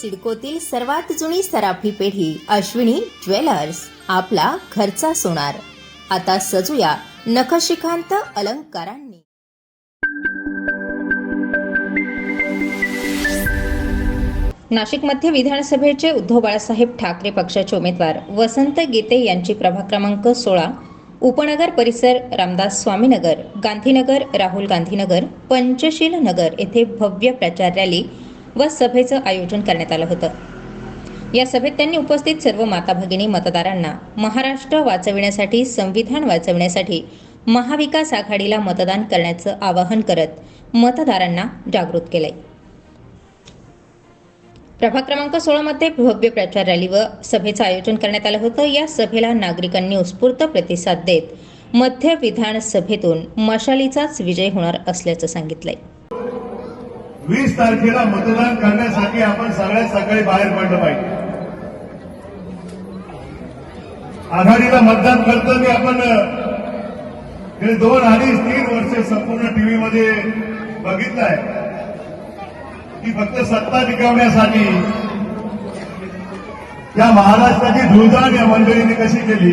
सिडकोतील सर्वात जुनी सराफी पेढी अश्विनी ज्वेलर्स आपला घरचा सोनार. आता सजूया नखशिखांत अलंकारांनी. नाशिक मध्य विधानसभेचे उद्धव बाळासाहेब ठाकरे पक्षाचे उमेदवार वसंत गीते यांची प्रभाग क्रमांक सोळा उपनगर परिसर रामदास स्वामीनगर गांधीनगर राहुल गांधीनगर पंचशील नगर येथे भव्य प्रचार रॅली व सभेचं आयोजन करण्यात आलं होतं. या सभेत त्यांनी उपस्थित सर्व माता भगिनी मतदारांना महाराष्ट्र वाचविण्यासाठी संविधान वाचविण्यासाठी महाविकास आघाडीला मतदान करण्याचं आवाहन करत मतदारांना जागृत केलंय. प्रभाग क्रमांक सोळामध्ये भव्य प्रचार रॅली व सभेचं आयोजन करण्यात आलं होतं. या सभेला नागरिकांनी उत्स्फूर्त प्रतिसाद देत मध्य विधानसभेतून मशालीचाच विजय होणार असल्याचं सांगितलंय. वीस तारखेला मतदान करण्यासाठी आपण सगळ्यात सकाळी बाहेर पडलं पाहिजे. आघाडीला मतदान करताना आपण गेले दोन अडीच तीन वर्ष संपूर्ण टीव्हीमध्ये बघितलंय की फक्त सत्ता टिकवण्यासाठी या महाराष्ट्राची धुळजाण या मंडळीने कशी केली?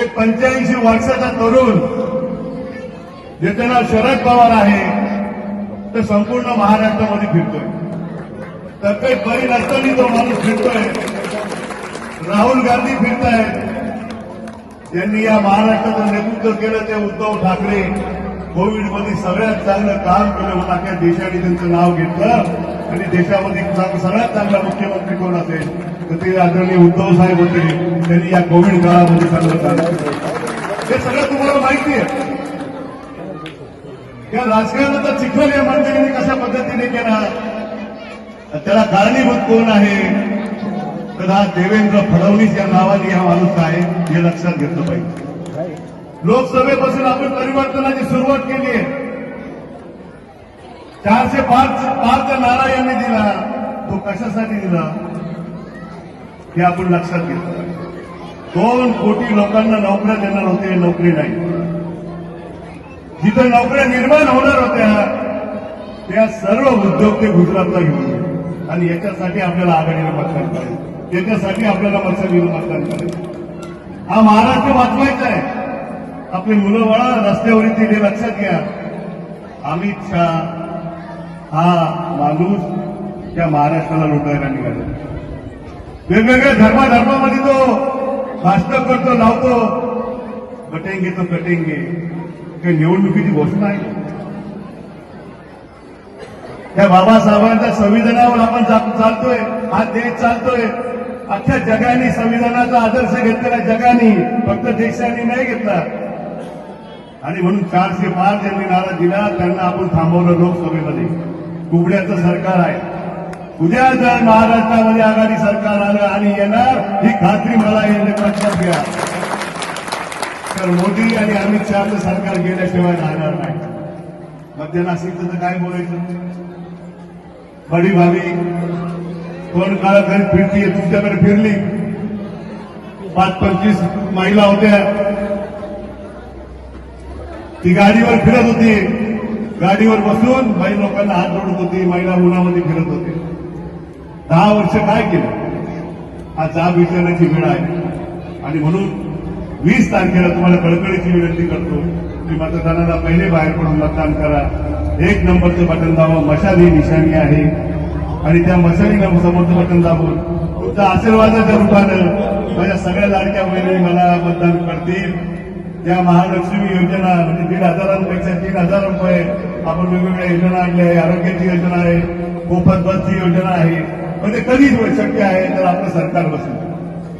एक पंच्याऐंशी वर्षाचा तरुण ज्याचं नाव शरद पवार आहे तर संपूर्ण महाराष्ट्रामध्ये फिरतोय. तर काही बरी नसताना तो माणूस फिरतोय. राहुल गांधी फिरतायत ज्यांनी या महाराष्ट्राचं नेतृत्व केलं ते उद्धव ठाकरे कोविडमध्ये सगळ्यात चांगलं काम केलं म्हणून देशाने त्यांचं नाव घेतलं. आणि देशामध्ये सगळ्यात चांगला मुख्यमंत्री कोण असेल तर ते आदरणीय उद्धव साहेब होते. त्यांनी या कोविड काळामध्ये चांगलं काम केलं. हे सगळं तुम्हाला माहिती आहे. या राजकारणाचा चिखल या मंडळीने कशा पद्धतीने केला त्याला कारणीभूत कोण आहे? कदा देवेंद्र फडणवीस या नावाने हा माणूस आहे हे लक्षात घेतलं पाहिजे. लोकसभेपासून आपण परिवर्तनाची सुरुवात केली आहे. चारशे पाच पाच नारा यांनी दिला. तो कशासाठी दिला? हे आपण लक्षात घेतलं दोन कोटी लोकांना नोकऱ्या देणार होते नोकरी नाही. जिथं नोकऱ्या निर्माण होणार होत्या त्या सर्व उद्योग ते गुजरातला घेऊन गेले. आणि याच्यासाठी आपल्याला आघाडीला मतदान करायचं. याच्यासाठी आपल्याला मत्सरीला मतदान करायचं. हा महाराष्ट्र वाचवायचा आहे. आपली मुलं वळा रस्त्यावर येतील हे लक्षात घ्या. अमित शहा हा माणूस त्या महाराष्ट्राला लुटायला निघाला. वेगवेगळ्या धर्माधर्मामध्ये तो भाषण करतो लावतो. कटेंगे तो कटेंगे हे निवडणुकीची घोषणा आहे. त्या बाबासाहेबांच्या संविधानावर आपण चालतोय हा देश चालतोय. अख्ख्या जगाने संविधानाचा आदर्श घेतलेला जगाने फक्त देशाने नाही घेतला. आणि म्हणून चारशे पाच यांनी नारा दिला त्यांना आपण थांबवलं लोकसभेमध्ये. कुबड्याचं सरकार आहे. उद्या जर महाराष्ट्रामध्ये आघाडी सरकार आलं आणि येणार ही खात्री मला येणे लक्षात घ्या. तर मोदी आणि अमित शहाचं सरकार गेल्याशिवाय राहणार नाही. मध्य नाशिकचं तर काय बोलायचं? बडी भावी. कोण काळ घरी फिरतीये तुमच्याकडे फिरली? पाच पंचवीस महिला होत्या. ती गाडीवर फिरत होती. गाडीवर बसून बाई लोकांना हात जोडत होती महिला उन्हामध्ये फिरत होती. दहा वर्ष काय केलं? हा जाब विचारण्याची वेळ आहे आणि म्हणून वीस तारखेला तुम्हाला कळकळीची विनंती करतो. की मतदानाला पहिले बाहेर पडून मतदान करा. एक नंबरचं बटन दाबा. मशाली निशाणी आहे. आणि त्या मशाली समोरचं बटन दाबून तुमच्या आशीर्वादाच्या रूपानं माझ्या सगळ्या लाडक्या बहिणी मला मतदान करतील. त्या महालक्ष्मी योजना म्हणजे दीड हजारांपेक्षा तीन हजार रुपये आपण वेगवेगळ्या योजना आणल्या आहे. आरोग्याची योजना आहे. मोफत बसची योजना आहे. म्हणजे कधी शक्य आहे तर आपलं सरकार बसेल.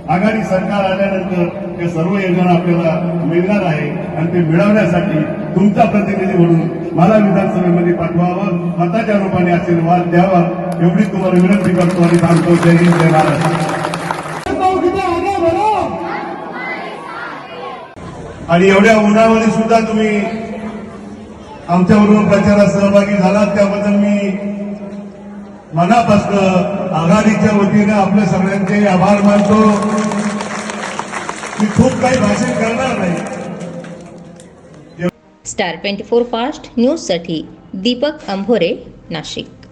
आघाडी सरकार आल्यानंतर या सर्व योजना आपल्याला मिळणार आहे आणि ते मिळवण्यासाठी तुमचा प्रतिनिधी म्हणून मला विधानसभेमध्ये पाठवावं मताच्या रूपाने आशीर्वाद द्यावा एवढी तुम्हाला विनंती करतो आणि सांगतो जय हिंद जय महाराष्ट्र आणि एवढ्या उन्हामध्ये सुद्धा तुम्ही आमच्याबरोबर प्रचारात सहभागी झालात त्याबद्दल मी मनापासनं आघाडीच्या वतीनं आपल्या सगळ्यांचे आभार मानतो. मी खूप काही भाषण करणार नाही. स्टार ट्वेंटी फोर फास्ट न्यूजसाठी दीपक अंभोरे नाशिक.